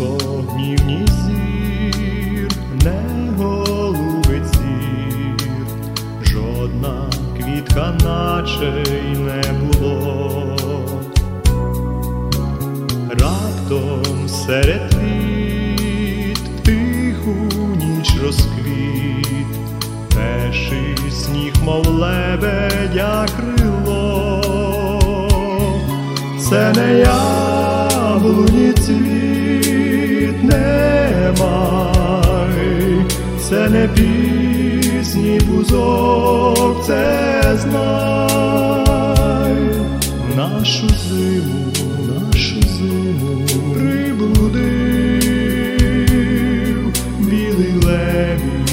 ні зір, не голубить зір, жодна квітка наче й не було. Раптом серед квіт тиху ніч розквіт, перший сніг, мов лебедя крило, це не яблуні це не пісні бузок, це знай нашу зиму, нашу зиму прибудив білий лебідь.